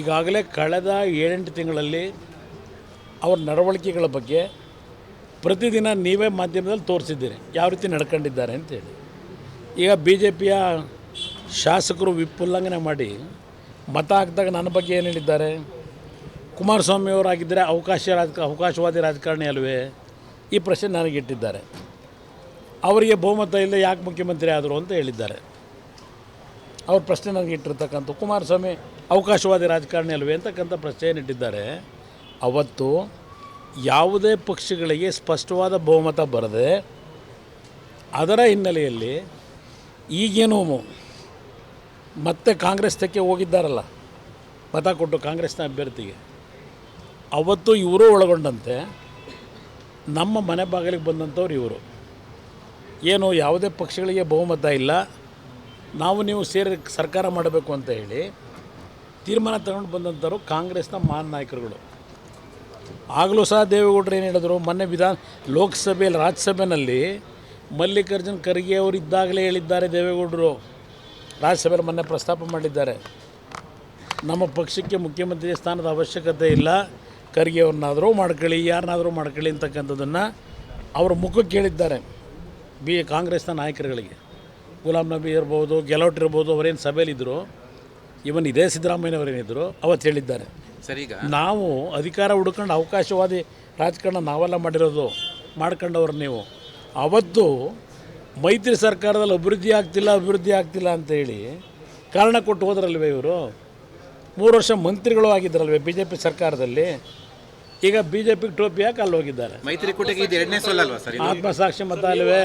ಈಗಾಗಲೇ ಕಳೆದ ಏಳೆಂಟು ತಿಂಗಳಲ್ಲಿ ಅವ್ರ ನಡವಳಿಕೆಗಳ ಬಗ್ಗೆ ಪ್ರತಿದಿನ ನೀವೇ ಮಾಧ್ಯಮದಲ್ಲಿ ತೋರಿಸಿದ್ದೀರಿ. ಯಾವ ರೀತಿ ನಡ್ಕೊಂಡಿದ್ದಾರೆ ಅಂತೇಳಿ ಈಗ ಬಿ ಜೆ ಪಿಯ ಶಾಸಕರು ವಿಪ್ ಉಲ್ಲಂಘನೆ ಮಾಡಿ ಮತ ಹಾಕಿದಾಗ ನನ್ನ ಬಗ್ಗೆ ಏನು ಹೇಳಿದ್ದಾರೆ? ಕುಮಾರಸ್ವಾಮಿ ಅವರಾಗಿದ್ದರೆ ಅವಕಾಶ ರಾಜಕ, ಅವಕಾಶವಾದಿ ರಾಜಕಾರಣಿ ಅಲ್ವೇ? ಈ ಪ್ರಶ್ನೆ ನನಗಿಟ್ಟಿದ್ದಾರೆ ಅವರಿಗೆ ಬಹುಮತ ಇಲ್ಲ, ಯಾಕೆ ಮುಖ್ಯಮಂತ್ರಿ ಆದರು ಅಂತ ಹೇಳಿದ್ದಾರೆ. ಅವ್ರ ಪ್ರಶ್ನೆ ನನಗೆ ಇಟ್ಟಿರ್ತಕ್ಕಂಥ ಕುಮಾರಸ್ವಾಮಿ ಅವಕಾಶವಾದಿ ರಾಜಕಾರಣಿ ಅಲ್ವೇ ಅಂತಕ್ಕಂಥ ಪ್ರಶ್ನೆಯನ್ನು ಇಟ್ಟಿದ್ದಾರೆ? ಅವತ್ತು ಯಾವುದೇ ಪಕ್ಷಗಳಿಗೆ ಸ್ಪಷ್ಟವಾದ ಬಹುಮತ ಬರದೆ ಅದರ ಹಿನ್ನೆಲೆಯಲ್ಲಿ ಈಗೇನು ಮತ್ತೆ ಕಾಂಗ್ರೆಸ್ ತಕ್ಕೆ ಹೋಗಿದ್ದಾರಲ್ಲ, ಮತ ಕೊಟ್ಟು ಕಾಂಗ್ರೆಸ್ನ ಅಭ್ಯರ್ಥಿಗೆ. ಅವತ್ತು ಇವರು ಒಳಗೊಂಡಂತೆ ನಮ್ಮ ಮನೆ ಬಾಗಿಲಿಗೆ ಬಂದಂಥವ್ರು ಇವರು. ಏನು ಯಾವುದೇ ಪಕ್ಷಗಳಿಗೆ ಬಹುಮತ ಇಲ್ಲ ನಾವು ನೀವು ಸೇರಿ ಸರ್ಕಾರ ಮಾಡಬೇಕು ಅಂತ ಹೇಳಿ ತೀರ್ಮಾನ ತಗೊಂಡು ಬಂದಂಥವ್ರು ಕಾಂಗ್ರೆಸ್ನ ಮಹಾನ್ ನಾಯಕರುಗಳು. ಆಗಲೂ ಸಹ ದೇವೇಗೌಡರು ಏನು ಹೇಳಿದ್ರು, ಮೊನ್ನೆ ವಿಧಾನ, ಲೋಕಸಭೆಯಲ್ಲಿ ರಾಜ್ಯಸಭೆಯಲ್ಲಿ ಮಲ್ಲಿಕಾರ್ಜುನ್ ಖರ್ಗೆ ಅವರು ಇದ್ದಾಗಲೇ ಹೇಳಿದ್ದಾರೆ ದೇವೇಗೌಡರು. ರಾಜ್ಯಸಭೆಯಲ್ಲಿ ಮೊನ್ನೆ ಪ್ರಸ್ತಾಪ ಮಾಡಿದ್ದಾರೆ. ನಮ್ಮ ಪಕ್ಷಕ್ಕೆ ಮುಖ್ಯಮಂತ್ರಿ ಸ್ಥಾನದ ಅವಶ್ಯಕತೆ ಇಲ್ಲ. ಖರ್ಗೆ ಅವ್ರನ್ನಾದರೂ ಮಾಡ್ಕೊಳ್ಳಿ, ಯಾರನ್ನಾದರೂ ಮಾಡ್ಕೊಳ್ಳಿ ಅಂತಕ್ಕಂಥದ್ದನ್ನು ಅವರ ಮುಖಕ್ಕೆ ಹೇಳಿದ್ದಾರೆ. ಬಿ ಕಾಂಗ್ರೆಸ್ನ ನಾಯಕರುಗಳಿಗೆ. ಗುಲಾಂ ನಬಿ ಇರ್ಬೋದು ಗೆಲೋಟ್ ಇರ್ಬೋದು ಅವರೇನು ಸಭೆಯಲ್ಲಿದ್ದರು ಇವನ್ ಇದೇ ಸಿದ್ದರಾಮಯ್ಯನವರೇನಿದ್ದರು ಅವತ್ತು ಹೇಳಿದ್ದಾರೆ. ಸರಿ ಈಗ. ನಾವು ಅಧಿಕಾರ ಹುಡ್ಕೊಂಡು ಅವಕಾಶವಾದಿ ರಾಜಕಾರಣ ನಾವೆಲ್ಲ ಮಾಡಿರೋದು ಮಾಡ್ಕೊಂಡವ್ರು ನೀವು. ಅವತ್ತು ಮೈತ್ರಿ ಸರ್ಕಾರದಲ್ಲಿ ಅಭಿವೃದ್ಧಿ ಆಗ್ತಿಲ್ಲ ಅಭಿವೃದ್ಧಿ ಆಗ್ತಿಲ್ಲ ಅಂತ ಹೇಳಿ ಕಾರಣ ಕೊಟ್ಟು ಹೋದ್ರಲ್ವೇ ಇವರು? ಮೂರು ವರ್ಷ ಮಂತ್ರಿಗಳು ಆಗಿದ್ದರಲ್ವೇ ಬಿ ಜೆ ಪಿ ಸರ್ಕಾರದಲ್ಲಿ? ಈಗ ಬಿ ಜೆ ಪಿಗೆ ಟೋಪಿ ಹಾಕಿ ಅಲ್ಲಿ ಹೋಗಿದ್ದಾರೆ ಮೈತ್ರಿಕೂಟಕ್ಕೆ ಇದು ಎರಡನೇ ಸೋಲಲ್ವಾ ಸರ್ ಇದು? ಆತ್ಮಸಾಕ್ಷಿ ಮತ ಅಲ್ವೇ?